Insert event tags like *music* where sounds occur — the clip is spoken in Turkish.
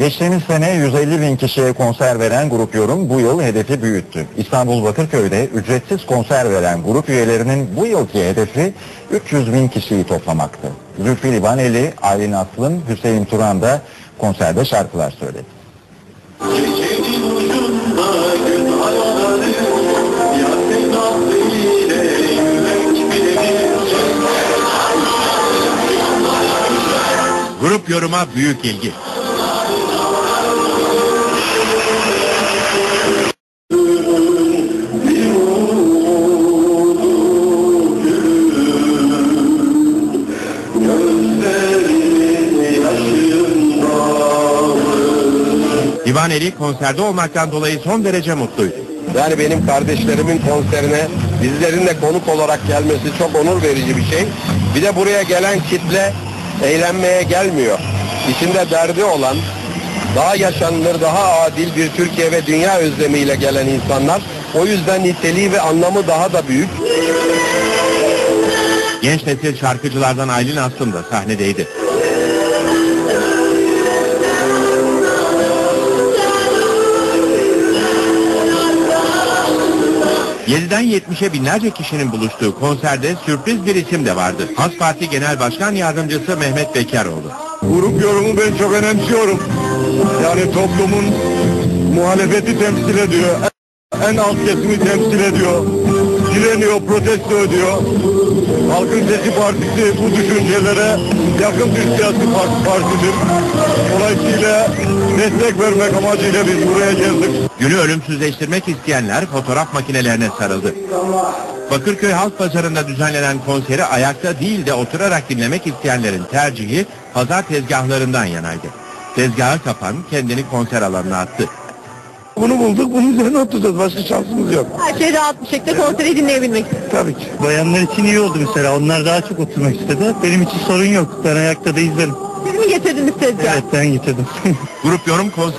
Geçtiğimiz sene 150 bin kişiye konser veren Grup Yorum bu yıl hedefi büyüttü. İstanbul Bakırköy'de ücretsiz konser veren grup üyelerinin bu yılki hedefi 300 bin kişiyi toplamaktı. Zülfü Livaneli, Aylin Aslım, Hüseyin Turan da konserde şarkılar söyledi. Grup yoruma büyük ilgi. Divaneli konserde olmaktan dolayı son derece mutluydu. Yani benim kardeşlerimin konserine bizlerin de konuk olarak gelmesi çok onur verici bir şey. Bir de buraya gelen kitle eğlenmeye gelmiyor. İçinde derdi olan, daha yaşanılır, daha adil bir Türkiye ve dünya özlemiyle gelen insanlar. O yüzden niteliği ve anlamı daha da büyük. Genç nesil şarkıcılardan Aylin Aslım da sahnedeydi. ...7'den 70'e binlerce kişinin buluştuğu konserde sürpriz bir isim de vardı. Has Parti Genel Başkan Yardımcısı Mehmet Bekaroğlu. Grup yorumu ben çok önemsiyorum. Yani toplumun muhalefeti temsil ediyor. En alt kesimi temsil ediyor. Direniyor, protesto ediyor. Halkın Sesi Partisi bu düşüncelere yakın bir siyasi parti, partidir. Dolayısıyla destek vermek amacıyla biz buraya geldik. Günü ölümsüzleştirmek isteyenler fotoğraf makinelerine sarıldı. Bakırköy Halk Pazarı'nda düzenlenen konseri ayakta değil de oturarak dinlemek isteyenlerin tercihi pazar tezgahlarından yanaydı. Tezgahı kapan kendini konser alanına attı. Bunu bulduk, bunun üzerine oturacağız. Başka şansımız yok. Her şey rahat bir şekilde konseri dinleyebilmek. Tabii ki. Bayanlar için iyi oldu mesela. Onlar daha çok oturmak istedi. Benim için sorun yok. Ben ayakta da izlerim. Siz mi getirdiniz tezgahı? Evet ben getirdim. *laughs* Grup yorum konseri